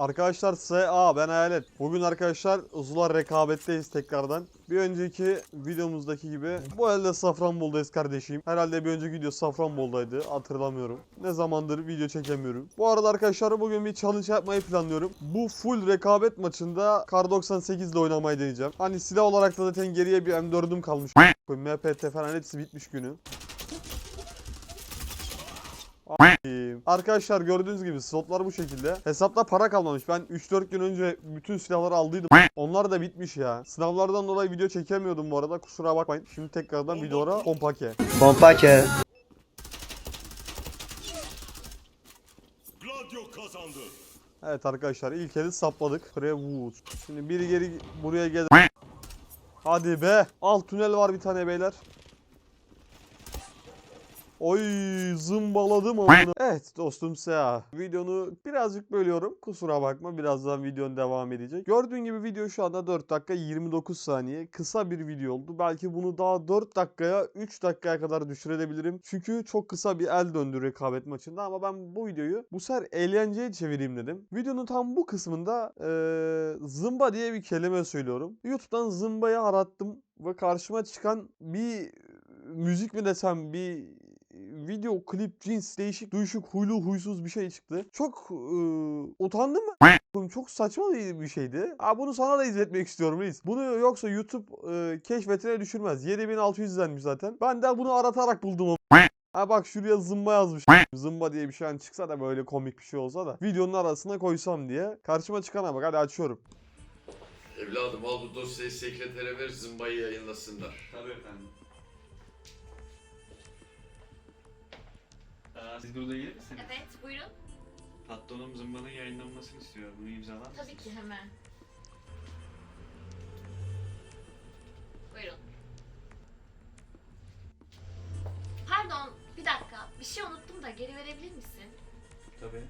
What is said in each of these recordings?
Arkadaşlar SA ben Hayalet. Bugün arkadaşlar Uzular rekabetteyiz tekrardan. Bir önceki videomuzdaki gibi bu elde Safranbolu'dayız kardeşim. Herhalde bir önceki video Safranbolu'daydı hatırlamıyorum. Ne zamandır video çekemiyorum. Bu arada arkadaşlar bugün bir challenge yapmayı planlıyorum. Bu full rekabet maçında Kar 98 ile oynamayı deneyeceğim. Hani silah olarak da zaten geriye bir M4'üm kalmış. MPT falan hepsi bitmiş günü. Arkadaşlar gördüğünüz gibi slotlar bu şekilde. Hesapta para kalmamış. Ben 3-4 gün önce bütün silahları aldıydım. Onlar da bitmiş ya. Sınavlardan dolayı video çekemiyordum bu arada. Kusura bakmayın. Şimdi tekrardan videolara kompake. Pompake. Gladio kazandı. Evet arkadaşlar ilk eli sapladık. Prewood. Şimdi biri geri buraya gel. Hadi be. Alt tünel var bir tane beyler. Oy zımbaladım onu. Evet dostum Sea. Videonu birazcık bölüyorum. Kusura bakma birazdan videonun devam edecek. Gördüğün gibi video şu anda 4 dakika 29 saniye. Kısa bir video oldu. Belki bunu daha 4 dakikaya 3 dakikaya kadar düşürebilirim. Çünkü çok kısa bir el döndü rekabet maçında ama ben bu videoyu bu sefer eğlenceye çevireyim dedim. Videonun tam bu kısmında eee, zımba diye bir kelime söylüyorum. YouTube'dan zımbayı arattım ve karşıma çıkan bir müzik mi desem bir video klip cins değişik duyuşuk huylu huysuz bir şey çıktı. Çok e, utandım ben. Çok saçma bir şeydi. Aa, bunu sana da izletmek istiyorum reis. Bunu yoksa YouTube e, keşfetine düşürmez. 7600 izlenmiş zaten. Ben de bunu aratarak buldum o. Ha bak şuraya zımba yazmış. Zımba diye bir şey hani çıksa da böyle komik bir şey olsa da videonun arasına koysam diye. Karşıma çıkana bak hadi açıyorum. Evladım al bu dosyayı sekretere ver zımbayı yayınlasınlar. Tabii efendim. Siz burada gelir misiniz? Evet, buyurun. Patronum zımbanın yayınlanmasını istiyor. Bunu imzalar mısınız? Tabii ki hemen. Buyurun. Pardon, bir dakika. Bir şey unuttum da geri verebilir misin? Tabii.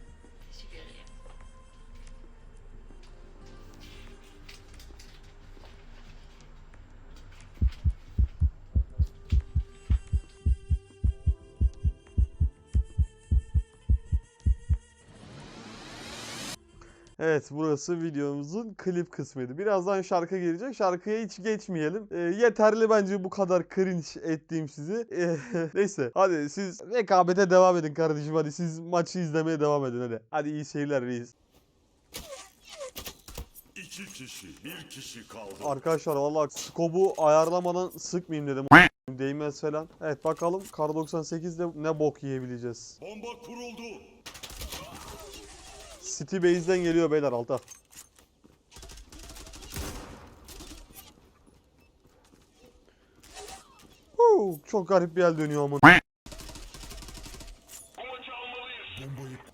Evet burası videomuzun klip kısmıydı. Birazdan şarkı gelecek. Şarkıya hiç geçmeyelim. Ee, yeterli bence bu kadar cringe ettiğim sizi. Ee, neyse hadi siz rekabete devam edin kardeşim. Hadi siz maçı izlemeye devam edin hadi. Hadi iyi seyirler reis. İki kişi, bir kişi kaldı. Arkadaşlar valla skobu ayarlamadan sıkmayayım dedim. Değmez falan. Evet bakalım Kar 98'de ne bok yiyebileceğiz. Bomba kuruldu. City Base'den geliyor beyler alta. Huu, çok garip bir el dönüyor ama.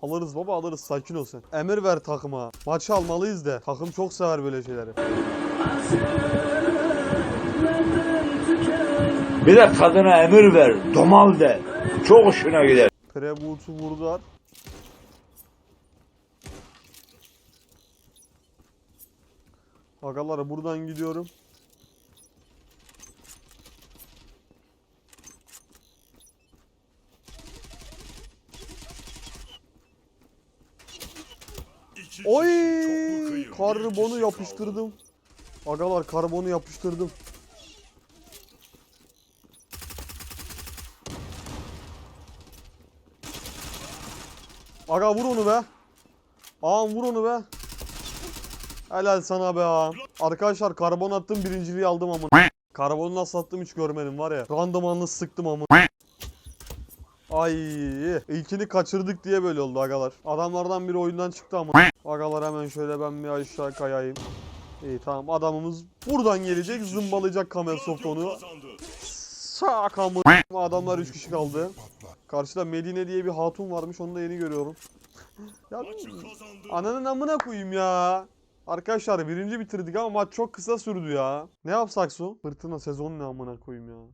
Alırız baba alırız sakin ol sen. Emir ver takıma. Maçı almalıyız de. Takım çok sever böyle şeyleri. Bir de kadına emir ver. Domal de. Çok hoşuna gider. Prebut'u vurdular. Agalar buradan gidiyorum. Oy! Karbonu yapıştırdım. Agalar karbonu yapıştırdım. Aga vur onu be. Ağam vur onu be. Helal sana be ağam. Arkadaşlar karbon attım birinciliği aldım ama. Karbonu nasıl attım hiç görmedim var ya. Randımanlı sıktım ama. Ay ilkini kaçırdık diye böyle oldu agalar. Adamlardan biri oyundan çıktı ama. Agalar hemen şöyle ben bir aşağı kayayım. İyi tamam adamımız buradan gelecek zımbalayacak Kamel Soft Gladio onu. Sakamı. Adamlar 3 kişi kaldı. Karşıda Medine diye bir hatun varmış onu da yeni görüyorum. ya ananın amına koyayım ya. Arkadaşlar birinci bitirdik ama maç çok kısa sürdü ya. Ne yapsak son? Fırtına sezon ne amına koyayım ya.